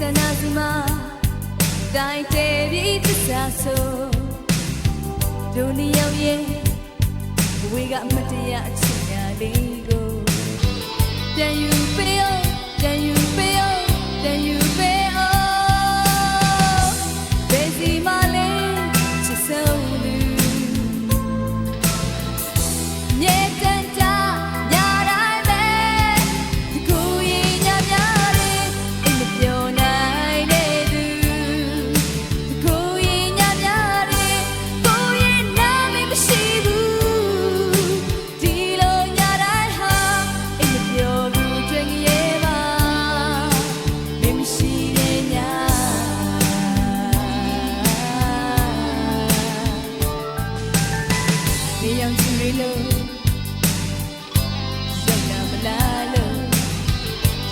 さなずま抱いてびつさそうဒုနီယောရဲ့ဝေကအမတရားအချိန်များလေးကိုပြန်ယူပေးအောင်ပြန်ယူ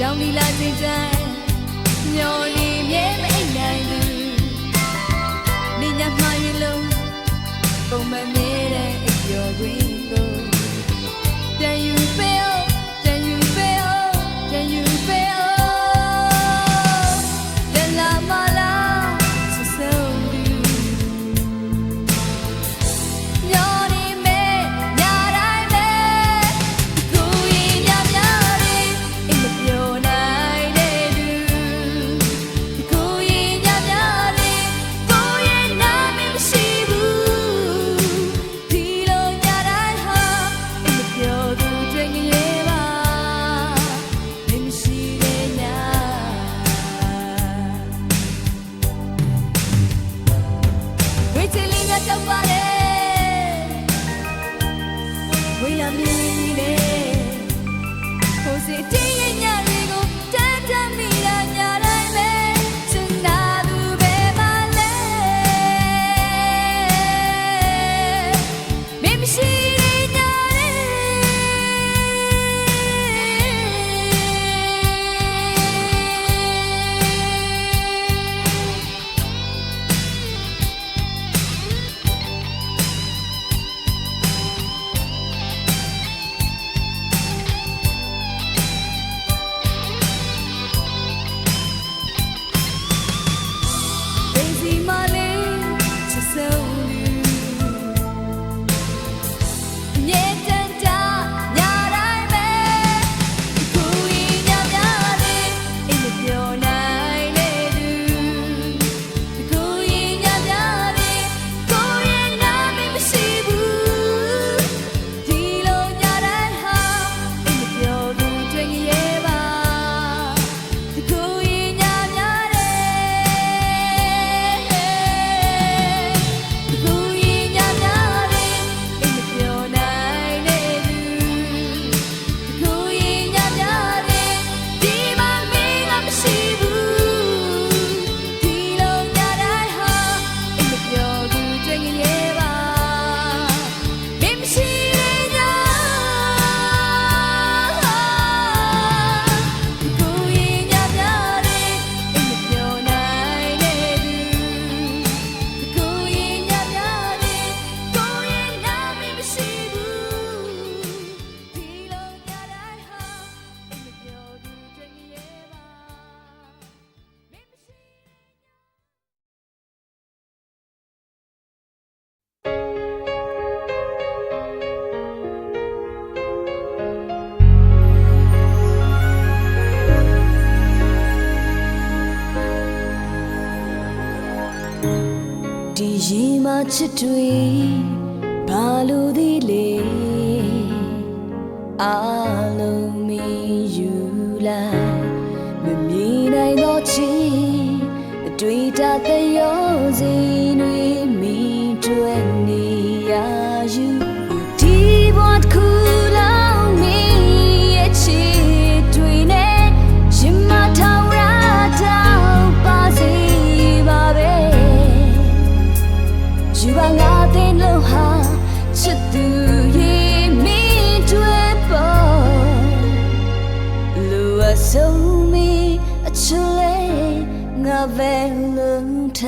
ရောင်လီလာစိတ်တိုင်းမျော်လင့် ချစ်တွေဘာလို့ဒီလေအာ valentine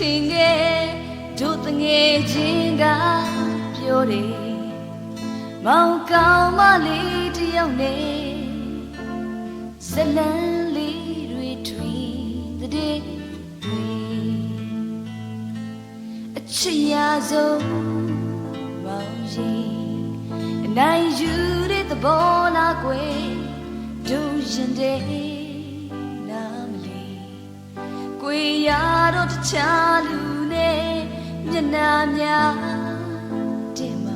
ထင်ခဲ့တို့တငယ်ချင်းကပြောတယ်မောင်ကောင်းမလေးတယောက်နဲ့ဇလန်းလေးတွေထွေတဲ့တွေအချစ်ရဆုံးမောင်ရင်အနိုင်ယူတဲ့သဘောလားကွယ်ဒုရင်တဲ့နာမလေး ကွယ်ရတော့တခြားလူနဲ့မျက်နှာများတင်မ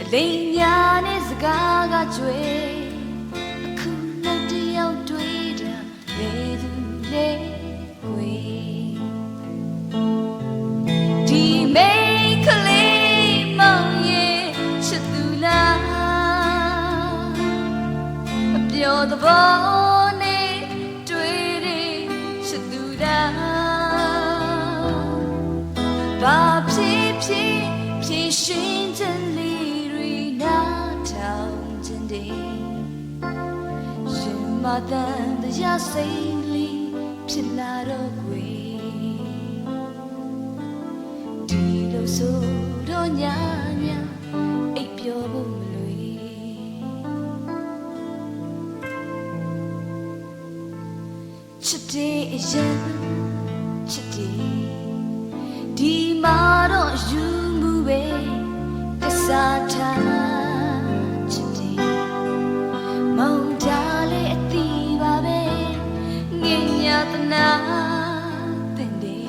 အလိမ်များနဲ့စကားကကြွယ်အခုနောက်တစ်ယောက်တွေ့တာလေသူလေကွယ်ဒီမိန်းကလေးမောင်ရဲ့ချစ်သူလားအပြောသဘော တန်တရားစိတ်လေးဖြစ်လာတော့ကွယ်ဒီလိုဆိုတော့ညာညာအိပ်ပျော်ဖို့မလွယ်ချစ်တဲ့အရင်ချစ်တယ်ဒီမှာတော့ယူမှုပဲတစ္ဆာထား နာတင်တယ်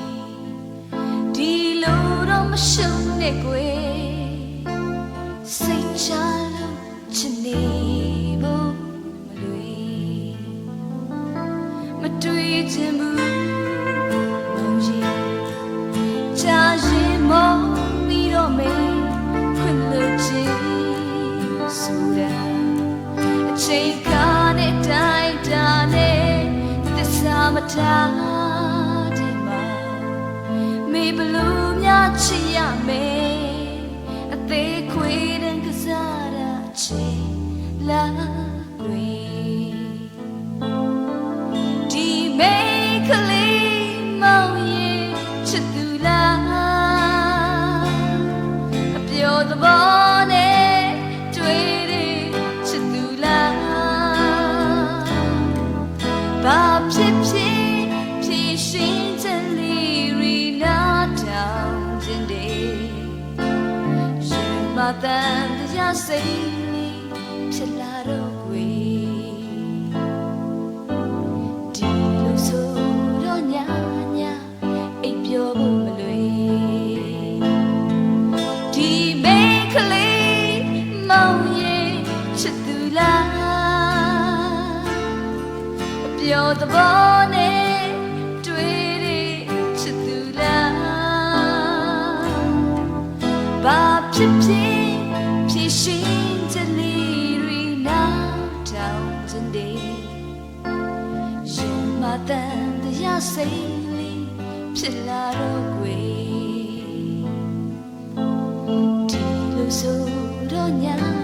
ဒီလိုတော့မရှုံးနဲ့ကွယ် စာမထားတဲ့မှာမေဘလို့များချစ်ရမယ်အသေးခွေတဲ့ကစားတာချေလာ မတန်တရားစိတ်လေးဖြစ်လာတော့ကွယ်ဒီလိုဆိုတော့ညာညာအိပ်ပျော်ဖို့မလွယ်ဒီမိန်းကလေးမောင်ရဲ့ချစ်သူလားအပြောသဘော တန်တရားစိတ်လေးဖြစ်လာတော့ကွယ်ဒီလိုဆိုတော့ညာ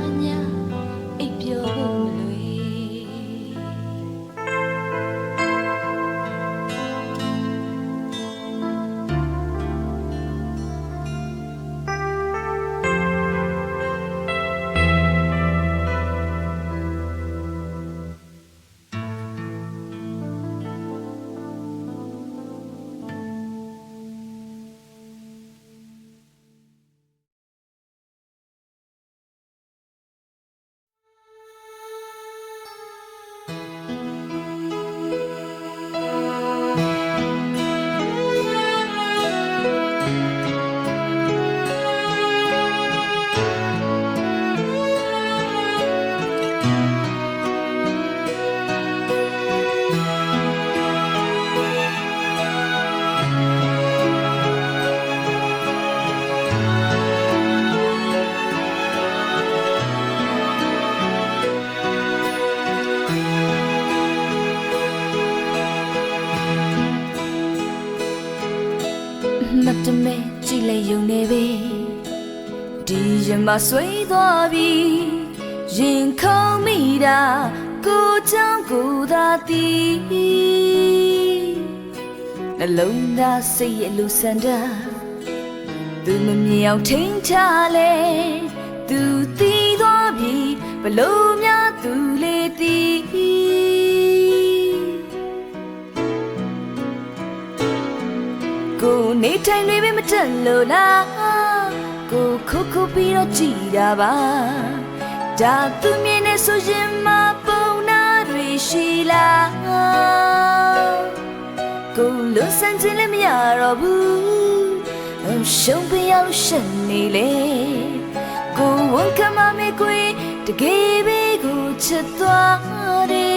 မတ်တမဲကြည့်လိုက်ယုံနေပဲဒီရင်မဆွေးသွားပြီရင်ခုန်မိတာကိုချောင်းကိုသာတည်နှလုံးသားစိတ်ရဲ့လူစန္ဒသူမမြင်အောင်ထိန်ချလဲသူတည်သွားပြီဘလို့ နေထိုင်နေပြီမတက်လို့လားကိုခုခုပြီးတော့ကြည်တာပါဒါသူမြင်နေဆိုရင်မပုံနာတွေရှိလားကိုလွန်ဆန်းခြင်းလည်းမရတော့ဘူးရှုံးပြရလို့ရှက်နေလေကိုဝန်ကမမေကွေတကယ်ပဲကိုချစ်သွားတယ်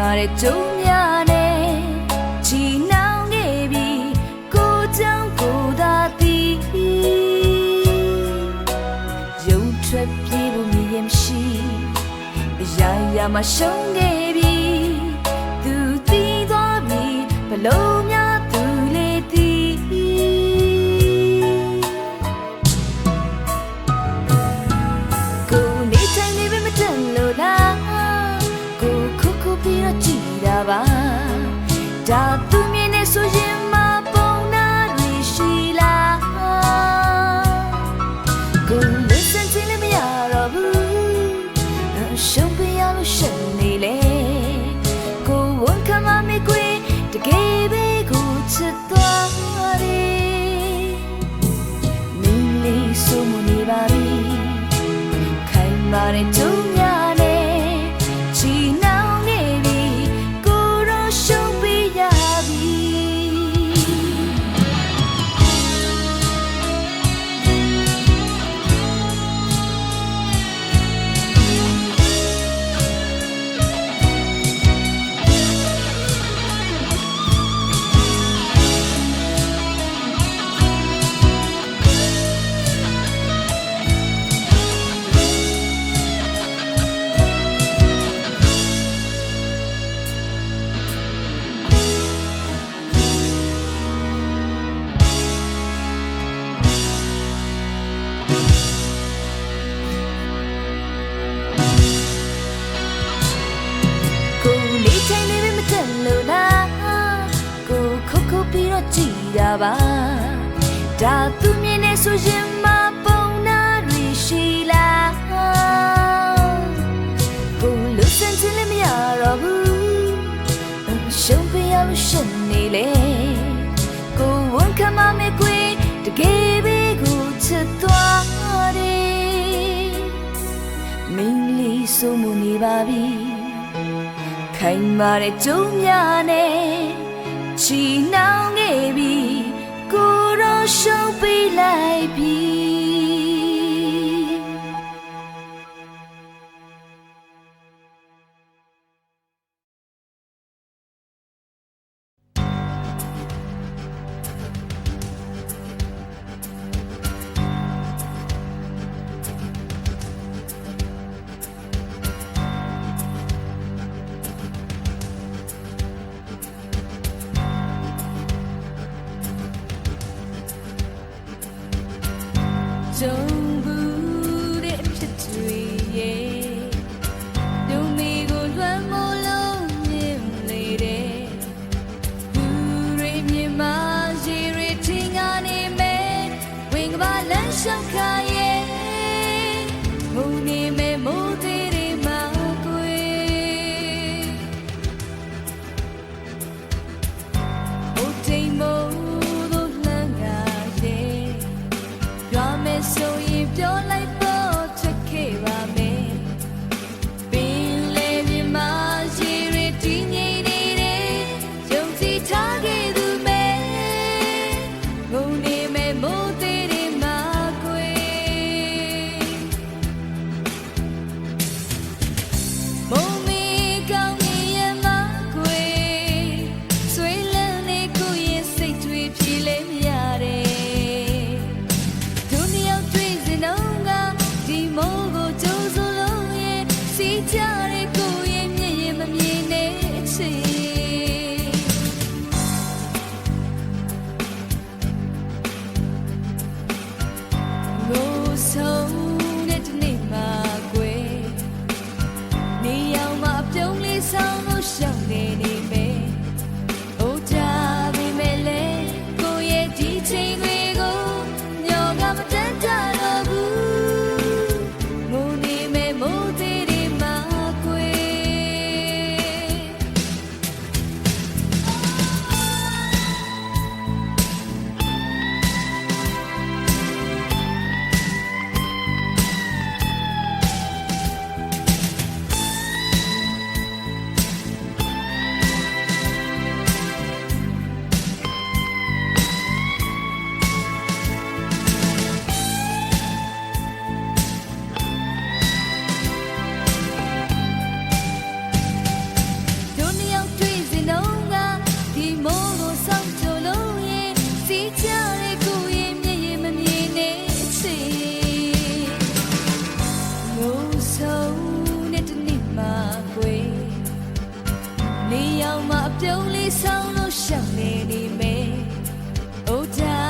မာတဲ့ကြုံများနဲ့ချီနှောင်နေပြီကိုကြောင့်ကိုသာတည်ရုံထွက်ပြေးဖို့မြည်ရင်မရှိအရာရာမရှုံးခဲ့ပြီသူတည်သွားပြီဘလို့များ ဒါသူမြင်နေဆိုရင်မပုံနာတွေရှိလားကိုလစ်စင်ချင်းလည်းမရတော့ဘူးရှုံးပြရလို့ရှက်နေလေကိုဝန်ခံမမေကွေတကယ်ပဲကိုချစ်သွားတယ်မင်းလေးဆိုမနေပါပြီခိုင်မာတဲ့ ကယ်ပဲကိုချစ်သွားတယ်မင်းလေးဆိုမနေပါပြီခိုင်မာတဲ့ကြုံများနဲ့ချီနှောင်ခဲ့ပြီကိုရောရှုံးပေးလိုက်ပြီ နေရောင်မှာအပြုံးလေးဆောင်းလို့ရှောင်နေနေမယ် Oh yeah